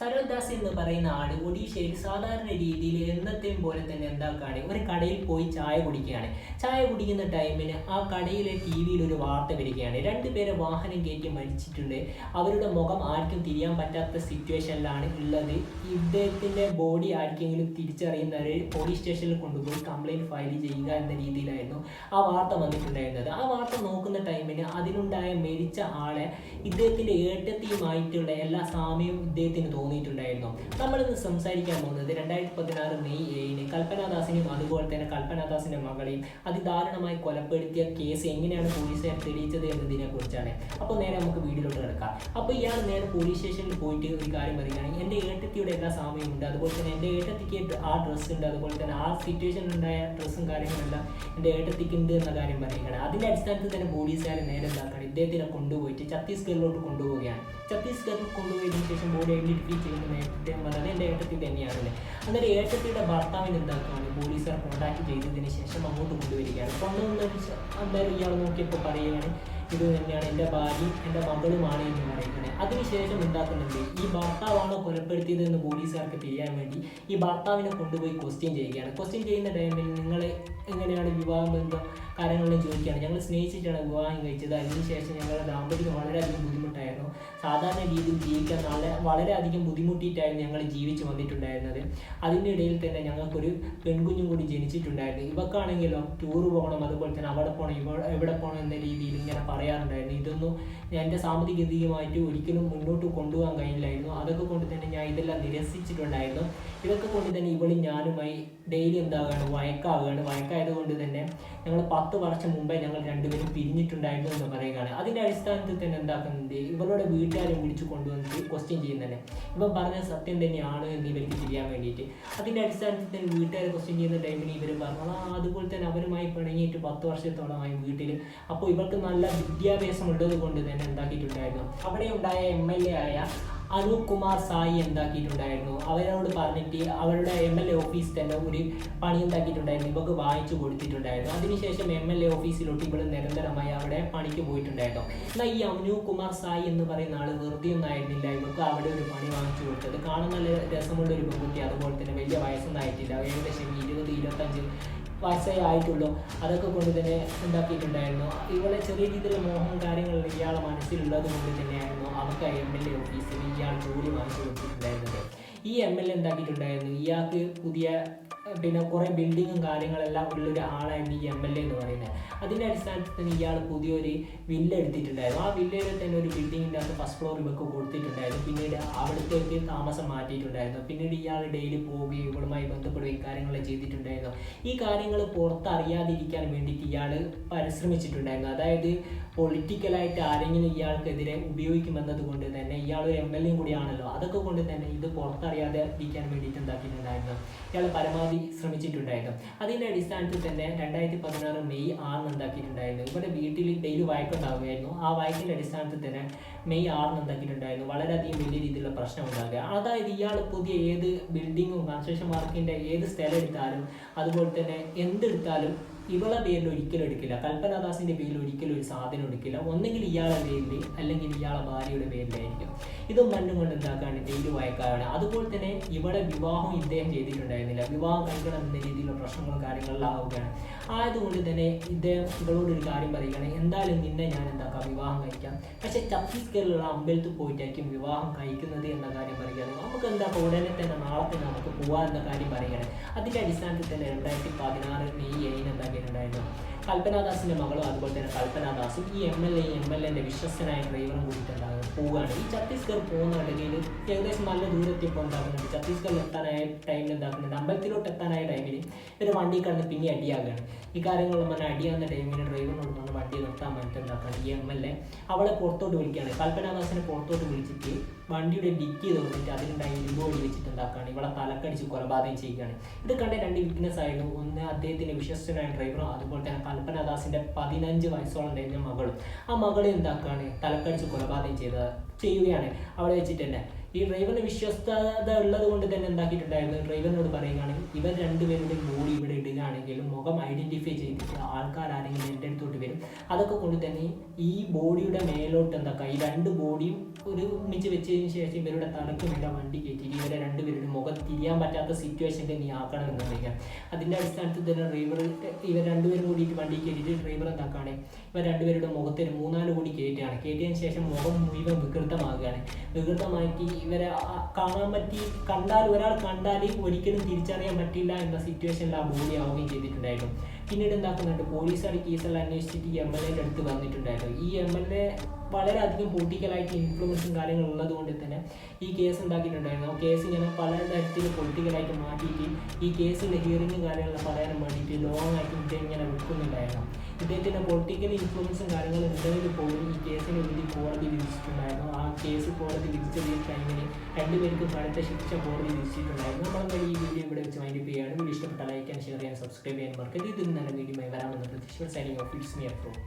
സരോദാസ് എന്ന് പറയുന്ന ആൾ ഒഡീഷയിൽ സാധാരണ രീതിയിൽ എന്നത്തെയും പോലെ തന്നെ എന്താക്കുകയാണ് ഒരു കടയിൽ പോയി ചായ കുടിക്കുകയാണ്. ചായ കുടിക്കുന്ന ടൈമിന് ആ കടയിലെ ടി വിയിൽ ഒരു വാർത്ത വരികയാണ്. രണ്ടുപേരെ വാഹനം കയറ്റി മരിച്ചിട്ടുണ്ട്. അവരുടെ മുഖം ആർക്കും തിരിയാൻ പറ്റാത്ത സിറ്റുവേഷനിലാണ് ഉള്ളത്. ഇദ്ദേഹത്തിന്റെ ബോഡി ആർക്കെങ്കിലും തിരിച്ചറിയുന്നവരെ പോലീസ് സ്റ്റേഷനിൽ കൊണ്ടുപോയി കംപ്ലയിന്റ് ഫയൽ ചെയ്യുക എന്ന രീതിയിലായിരുന്നു ആ വാർത്ത വന്നിട്ടുണ്ടായിരുന്നത്. ആ വാർത്ത നോക്കുന്ന ടൈമിന് അതിനുണ്ടായ മരിച്ച ആളെ ഇദ്ദേഹത്തിന്റെ ഏട്ടത്തിയുമായിട്ടുള്ള എല്ലാ സാമ്യവും ഇദ്ദേഹത്തിന് തോന്നിയിട്ടുണ്ടായിരുന്നു. നമ്മളിന്ന് സംസാരിക്കാൻ പോകുന്നത് രണ്ടായിരത്തി പതിനാറ് മെയ് ഏഴിന് കൽപ്പനാദാസിനെയും അതുപോലെ തന്നെ കൽപ്പനാദാസിന്റെ മകളെയും അതിദാരുണമായി കൊലപ്പെടുത്തിയ കേസ് എങ്ങനെയാണ് പോലീസുകാർ തെളിയിച്ചത് എന്നതിനെ കുറിച്ചാണ് അപ്പോൾ നേരെ നമുക്ക് വീഡിയോയിലോട്ട് കിടക്കാം. അപ്പോൾ ഇയാൾ നേരെ പോലീസ് സ്റ്റേഷനിൽ പോയിട്ട് ഒരു കാര്യം പറയുകയാണെങ്കിൽ എന്റെ ഏട്ടത്തിയുടെ എല്ലാ സാമ്യവും ഉണ്ട്. അതുപോലെ തന്നെ എന്റെ ഏട്ടത്തിക്ക് ആ ഡ്രസ്സ് ഉണ്ട്. അതുപോലെ തന്നെ ആ സിറ്റുവേഷനിൽ ഉണ്ടായ ഡ്രസ്സും കാര്യങ്ങളെല്ലാം എന്റെ ഏട്ടത്തിക്ക് ഉണ്ട് എന്ന കാര്യം പറയുകയാണ്. അതിന്റെ അടിസ്ഥാനത്തിൽ തന്നെ പോലീസുകാർ നേരെ എന്താക്കണം ഇദ്ദേഹത്തിനെ കൊണ്ടുപോയിട്ട് ഛത്തീസ്ഗഡിലോട്ട് കൊണ്ടുപോവുകയാണ്. ഛത്തീസ്ഗഡിൽ കൊണ്ടുപോയതിനു ശേഷം ബോഡി ഐഡന്റിഫൈ ചെയ്യുന്ന നേരത്തെ പറഞ്ഞത് എന്റെ ഏട്ടത്തി തന്നെയാണല്ലേ. അന്നേരം ഏട്ടത്തിയുടെ ഭർത്താവിന് എന്താക്കുകയാണ് പോലീസുകാർ കോൺടാക്ട് ചെയ്തതിന് ശേഷം അങ്ങോട്ട് കൊണ്ടുവരികയാണ്. കൊണ്ടുവന്ന അന്നേരം ഇയാൾ നോക്കിയപ്പോൾ പറയുകയാണ് ഇത് തന്നെയാണ് എന്റെ ഭാര്യയും എന്റെ മകളുമാണ് എന്ന് പറയുന്നത്. അതിനുശേഷം ഉണ്ടാക്കുന്നുണ്ട് ഈ ഭർത്താവാണോ കൊലപ്പെടുത്തിയത് എന്ന് പോലീസുകാർക്ക് തിരിയാൻ വേണ്ടി ഈ ഭർത്താവിനെ കൊണ്ടുപോയി ക്വസ്റ്റ്യൻ ചെയ്യുകയാണ്. ക്വസ്റ്റ്യൻ ചെയ്യുന്ന ടൈമിൽ നിങ്ങൾ എങ്ങനെയാണ് വിവാഹം ബന്ധം കാര്യങ്ങളെല്ലാം ചോദിക്കുകയാണ്. ഞങ്ങൾ സ്നേഹിച്ചിട്ടാണ് വിവാഹം കഴിച്ചത്. അതിനുശേഷം ഞങ്ങളുടെ ദാമ്പത്യം വളരെയധികം ബുദ്ധിമുട്ടായിരുന്നു. സാധാരണ രീതിയിൽ ജീവിക്കാൻ വളരെ വളരെയധികം ബുദ്ധിമുട്ടിയിട്ടായിരുന്നു ഞങ്ങൾ ജീവിച്ചു വന്നിട്ടുണ്ടായിരുന്നത്. അതിന്റെ ഇടയിൽ തന്നെ ഞങ്ങൾക്കൊരു പെൺകുഞ്ഞും കൂടി ജനിച്ചിട്ടുണ്ടായിരുന്നു. ഇവക്കാണെങ്കിലോ ടൂർ പോകണം അതുപോലെ തന്നെ അവിടെ പോകണം ഇവ എവിടെ പോകണം എന്ന രീതിയിൽ ഇങ്ങനെ പറയാറുണ്ടായിരുന്നു ഇതൊന്നും എന്റെ സാമ്പത്തികമായിട്ട് ഒരിക്കലും മുന്നോട്ട് കൊണ്ടുപോകാൻ കഴിയില്ലായിരുന്നു. അതൊക്കെ കൊണ്ട് തന്നെ ഞാൻ ഇതെല്ലാം നിരസിച്ചിട്ടുണ്ടായിരുന്നു. ഇതൊക്കെ കൊണ്ട് തന്നെ ഇവളും ഞാനുമായി ഡെയിലി എന്താകുകയാണ് വഴക്കാവുകയാണ് വഴക്കായത് കൊണ്ട് തന്നെ ഞങ്ങൾ പത്ത് വർഷം മുമ്പേ ഞങ്ങൾ രണ്ടുപേരും പിരിഞ്ഞിട്ടുണ്ടായിരുന്നു എന്ന് പറയുകയാണ്. അതിന്റെ അടിസ്ഥാനത്തിൽ തന്നെ എന്താക്കുന്നുണ്ട്? ഇവളുടെ വീട്ടുകാരെ വിളിച്ചു കൊണ്ടുവന്നിട്ട് ക്വസ്റ്റ്യൻ ചെയ്യുന്നുണ്ട്. ഇവൻ പറഞ്ഞ സത്യം തന്നെയാണ് എന്ന് ഇവർക്ക് ചെയ്യാൻ വേണ്ടിയിട്ട്. അതിന്റെ അടിസ്ഥാനത്തിൽ തന്നെ വീട്ടുകാരെ ക്വസ്റ്റ്യൻ ചെയ്യുന്ന ടൈമിന് ഇവർ പറഞ്ഞു അതുപോലെ തന്നെ അവരുമായി പിണങ്ങിയിട്ട് പത്ത് വർഷത്തോളമായി വീട്ടിൽ അപ്പോൾ ഇവർക്ക് നല്ല വിദ്യാഭ്യാസം ഉള്ളത് കൊണ്ട് തന്നെ എന്താക്കിയിട്ടുണ്ടായിരുന്നു? അവിടെ ഉണ്ടായ എം എൽ എ ആയ അനൂപ് കുമാർ സായി എന്താക്കിയിട്ടുണ്ടായിരുന്നു? അവരോട് പറഞ്ഞിട്ട് അവരുടെ എം എൽ എ ഓഫീസ് തന്നെ ഒരു പണി എന്താക്കിയിട്ടുണ്ടായിരുന്നു ഇവർക്ക് വായിച്ചു കൊടുത്തിട്ടുണ്ടായിരുന്നു. അതിനുശേഷം എം എൽ എ ഓഫീസിലോട്ട് ഇവൾ നിരന്തരമായി അവിടെ പണിക്ക് പോയിട്ടുണ്ടായിരുന്നു. എന്നാൽ ഈ അനൂപ് കുമാർ സായി എന്ന് പറയുന്ന ആൾ വെറുതെ ഒന്നും ആയിരുന്നില്ല. അവിടെ ഒരു പണി വാങ്ങിച്ചു കൊടുത്തത്. കാണുന്ന നല്ല രസമുള്ള ഒരു പെൺകുട്ടി. അതുപോലെ തന്നെ വലിയ വയസ്സൊന്നും ആയിട്ടില്ല. ഏകദേശം ഇരുപത് ഇരുപത്തഞ്ച് വയസ്സേ ആയിട്ടുള്ളൂ അതൊക്കെ കൊണ്ട് തന്നെ ഉണ്ടാക്കിയിട്ടുണ്ടായിരുന്നു. ഇവളെ ചെറിയ രീതിയിലുള്ള മോഹം കാര്യങ്ങൾ ഇയാളെ മനസ്സിലുള്ളത് കൊണ്ട് തന്നെയായിരുന്നു അവർക്ക് എം എൽ എ ഓഫീസിൽ ഇയാൾ ജോലി വാങ്ങിച്ചു കൊടുത്തിട്ടുണ്ടായിരുന്നത്. ഈ എം എൽ എ ഉണ്ടാക്കിയിട്ടുണ്ടായിരുന്നു. ഇയാൾക്ക് പുതിയ പിന്നെ കുറേ ബിൽഡിങ്ങും കാര്യങ്ങളെല്ലാം ഉള്ളൊരു ആളായിരുന്നു ഈ എം എൽ എ എന്ന് പറയുന്നത്. അതിന്റെ അടിസ്ഥാനത്തിൽ തന്നെ ഇയാൾ പുതിയൊരു വില്ല എടുത്തിട്ടുണ്ടായിരുന്നു. ആ വില്ലയിൽ തന്നെ ഒരു ബിൽഡിങ്ങിന്റെ അകത്ത് ഫസ്റ്റ് ഫ്ലോർ ഇവർക്ക് കൊടുത്തിട്ടുണ്ടായിരുന്നു. പിന്നീട് അവിടുത്തേക്ക് താമസം മാറ്റിയിട്ടുണ്ടായിരുന്നു. പിന്നീട് ഇയാൾ ഡെയിലി പോവുകയും ഇവളുമായി ബന്ധപ്പെടുകയും കാര്യങ്ങൾ ചെയ്തിട്ടുണ്ടായിരുന്നു. ഈ കാര്യങ്ങൾ പുറത്തറിയാതിരിക്കാൻ വേണ്ടിയിട്ട് ഇയാൾ പരിശ്രമിച്ചിട്ടുണ്ടായിരുന്നു. അതായത് പൊളിറ്റിക്കലായിട്ട് ആരെങ്കിലും ഇയാൾക്കെതിരെ ഉപയോഗിക്കുമെന്നത് കൊണ്ട് തന്നെ ഇയാൾ ഒരു എം എൽ എയും കൂടിയാണല്ലോ. അതൊക്കെ കൊണ്ട് തന്നെ ഇത് പുറത്തറിയാതെ ഇരിക്കാൻ വേണ്ടിയിട്ട് എന്താക്കിയിട്ടുണ്ടായിരുന്നു. ഇയാൾ പരമാവധി ശ്രമിച്ചിട്ടുണ്ടായിരുന്നു. അതിന്റെ അടിസ്ഥാനത്തിൽ തന്നെ രണ്ടായിരത്തി പതിനാറ് മെയ് ആറിന് എന്താക്കിയിട്ടുണ്ടായിരുന്നു. ഇവിടെ വീട്ടിൽ ഡെയിലി വായ്പുണ്ടാവുകയായിരുന്നു ആ വായ്പിന്റെ അടിസ്ഥാനത്തിൽ തന്നെ മെയ് ആറിന് എന്താക്കിയിട്ടുണ്ടായിരുന്നു. വളരെയധികം വലിയ രീതിയിലുള്ള പ്രശ്നം ഉണ്ടാകുക അതായത് ഇയാൾ പുതിയ ഏത് ബിൽഡിങ്ങും കൺസ്ട്രക്ഷൻ വർക്കിന്റെ ഏത് സ്ഥലം എടുത്താലും അതുപോലെ തന്നെ എന്തെടുത്താലും ഇവളെ പേരിൽ ഒരിക്കലും എടുക്കില്ല. കൽപ്പനാദാസിന്റെ പേരിൽ ഒരിക്കലും ഒരു സാധനം എടുക്കില്ല. ഒന്നെങ്കിൽ ഇയാളെ പേരിൽ അല്ലെങ്കിൽ ഇയാളെ ഭാര്യയുടെ പേരിലായിരിക്കും ഇതും മണ്ണും കൊണ്ട് എന്താക്കാണ്? ഡെയിലി വായക്കാരാണ് അതുപോലെ തന്നെ ഇവിടെ വിവാഹം ഇദ്ദേഹം ചെയ്തിട്ടുണ്ടായിരുന്നില്ല. വിവാഹം കഴിക്കണം എന്ന രീതിയിലുള്ള പ്രശ്നങ്ങളും കാര്യങ്ങളെല്ലാം ആവുകയാണ്. ആയതുകൊണ്ട് തന്നെ ഇദ്ദേഹം ഇവളോട് ഒരു കാര്യം പറയുകയാണ്. എന്തായാലും നിന്നെ ഞാൻ എന്താക്കാം? വിവാഹം കഴിക്കാം. പക്ഷെ ഛത്തീസ്ഗഡിലുള്ള അമ്പലത്തിൽ പോയിട്ടായിരിക്കും വിവാഹം കഴിക്കുന്നത് എന്ന കാര്യം പറയുകയാണ്. നമുക്ക് എന്താ ഉടനെ തന്നെ നാളെ നമുക്ക് പോകാൻ എന്ന കാര്യം പറയുകയാണ്. അതിന്റെ അടിസ്ഥാനത്തിൽ തന്നെ രണ്ടായിരത്തി പതിനാറ് മെയ് ഏഴിന് എന്താക്കിയിട്ടുണ്ടായിരുന്നു? കൽപ്പനാദാസിന്റെ മകളും അതുപോലെ തന്നെ കൽപ്പനാദാസും ഈ M L A M L എന്റെ വിശ്വസ്തനായ ഡ്രൈവറും കൂടിയിട്ടുണ്ടാകും പോവുകയാണ്. ഈ ഛത്തീസ്ഗഡ് പോകുന്നുണ്ടെങ്കിൽ ഏകദേശം നല്ല ദൂരത്തേക്ക് ഉണ്ടാക്കുന്നുണ്ട് ഛത്തീസ്ഗഡിൽ എത്താനായ ടൈമിൽ എന്താക്കുന്നുണ്ട്? അമ്പലത്തിലോട്ട് എത്താനായ ടൈമിൽ ഇവർ വണ്ടി കടന്ന് പിന്നെ അടിയാകുകയാണ് ഈ കാര്യങ്ങളെല്ലാം പറഞ്ഞാൽ അടിയാകുന്ന ടൈമിൽ ഡ്രൈവറിനോട് പറഞ്ഞ് വണ്ടി നിർത്താൻ വേണ്ടിയിട്ട് എന്താക്കണം? ഈ എം എൽ എ അവളെ പുറത്തോട്ട് വിളിക്കുകയാണ്. കൽപ്പനാദാസിനെ പുറത്തോട്ട് വിളിച്ചിട്ട് വണ്ടിയുടെ ഡിക്കി തുറന്നിട്ട് അതിനുണ്ടായി ഇരുമ്പ് വടി വെച്ചിട്ട് എന്താക്കുകയാണ് ഇവളെ തലക്കടിച്ച് കൊലപാതകം ചെയ്യുകയാണ്. ഇത് കണ്ട രണ്ട് വിറ്റ്നസ് ആയിരുന്നു. ഒന്ന് അദ്ദേഹത്തിന്റെ വിശ്വസ്തനായ ഡ്രൈവറും അതുപോലെ തന്നെ കൽപ്പനാദാസിന്റെ പതിനഞ്ച് വയസ്സോളം കഴിഞ്ഞ മകളും. ആ മകളെ എന്താക്കുകയാണ് തലക്കടിച്ച് കൊലപാതകം the ചെയ്യുകയാണ്. അവിടെ വെച്ചിട്ട് തന്നെ. ഈ ഡ്രൈവറിന് വിശ്വസ്തത ഉള്ളത് കൊണ്ട് തന്നെ എന്താക്കിയിട്ടുണ്ടായിരുന്നു? ഡ്രൈവറിനോട് പറയുകയാണെങ്കിൽ ഇവർ രണ്ടുപേരുടെ ബോഡി ഇവിടെ ഇടുകയാണെങ്കിലും മുഖം ഐഡന്റിഫൈ ചെയ്തിട്ട് ആൾക്കാർ ആരെങ്കിലും എന്റെ അടുത്തോട്ട് വരും. അതൊക്കെ കൊണ്ട് തന്നെ ഈ ബോഡിയുടെ മേലോട്ട് എന്താക്കുക ഈ രണ്ട് ബോഡിയും ഒരു ഒന്നിച്ച് വെച്ചതിന് ശേഷം ഇവരുടെ തലക്ക് മേലെ വണ്ടി കയറ്റിയിട്ട് ഇവരെ രണ്ടുപേരുടെ മുഖം തിരിയാൻ പറ്റാത്ത സിറ്റുവേഷനിൽ നീ ആക്കണം എന്ന് പറയുക. അതിന്റെ അടിസ്ഥാനത്തിൽ തന്നെ ഡ്രൈവർ ഇവർ രണ്ടുപേരും കൂടിയിട്ട് വണ്ടി കയറ്റിയിട്ട് ഡ്രൈവർ എന്താക്കാണ് ഇവർ രണ്ടുപേരുടെ മുഖത്തിന് മൂന്നാൽ കൂടി കയറ്റുകയാണ്. കയറ്റിയതിന് ശേഷം മുഖം മുഴുവൻ വികൃതമാകുകയാണ് വികൃതമാക്കി ഇവരെ കാണാൻ പറ്റി കണ്ടാൽ ഒരാൾ കണ്ടാൽ ഒരിക്കലും തിരിച്ചറിയാൻ പറ്റില്ല എന്ന സിറ്റുവേഷനിൽ ആ ബോഡി ആവുകയും ചെയ്തിട്ടുണ്ടായിരുന്നു. പിന്നീട് എന്താക്കുന്നുണ്ട് പോലീസാണ് കേസെല്ലാം അന്വേഷിച്ചിട്ട് ഈ എം എൽ എയുടെ അടുത്ത് വന്നിട്ടുണ്ടായിരുന്നു ഈ എം എൽ എ വളരെയധികം പൊളിറ്റിക്കലായിട്ട് ഇൻഫ്ലുവൻസും കാര്യങ്ങളും ഉള്ളത് കൊണ്ട് തന്നെ ഈ കേസ് ഉണ്ടാക്കിയിട്ടുണ്ടായിരുന്നു. കേസ് ഇങ്ങനെ പല തരത്തിൽ പൊളിറ്റിക്കലായിട്ട് മാറ്റിയിട്ട് ഈ കേസിന്റെ ഹിയറിങ്ങും കാര്യങ്ങളും പറയാനും വേണ്ടിയിട്ട് ലോങ് ആയിട്ട് ഇദ്ദേഹം ഇങ്ങനെ വിൽക്കുന്നുണ്ടായിരുന്നു ഇദ്ദേഹത്തിന്റെ പൊളിറ്റിക്കൽ ഇൻഫ്ലുവൻസും കാര്യങ്ങളും ഉണ്ടെങ്കിൽ പോലും ഈ കേസിനെ വേണ്ടി കോടതി വിധിച്ചിട്ടുണ്ടായിരുന്നു. ആ കേസ് കോടതി വിധിച്ച ഈ ടൈമിന് രണ്ടുപേർക്കും കടുത്ത ശിക്ഷ കോടതി വിധിച്ചിട്ടുണ്ടായിരുന്നു. നമ്മൾ ഈ വീഡിയോ ഇവിടെ വെച്ച് മൈൻഡ് ചെയ്യുകയാണ്. വീഡിയോ ഇഷ്ടപ്പെട്ട ലൈക്ക് ആൻഡ് ഷെയർ ചെയ്യാൻ സബ്സ്ക്രൈബ് ചെയ്യാൻ മറക്കരുത്. ನನ್ನ ವಿಡಿಯೋ ಮೈ ವರಾನಂದ ಪ್ರತಿಷ್ಠೆ signing off it's me approve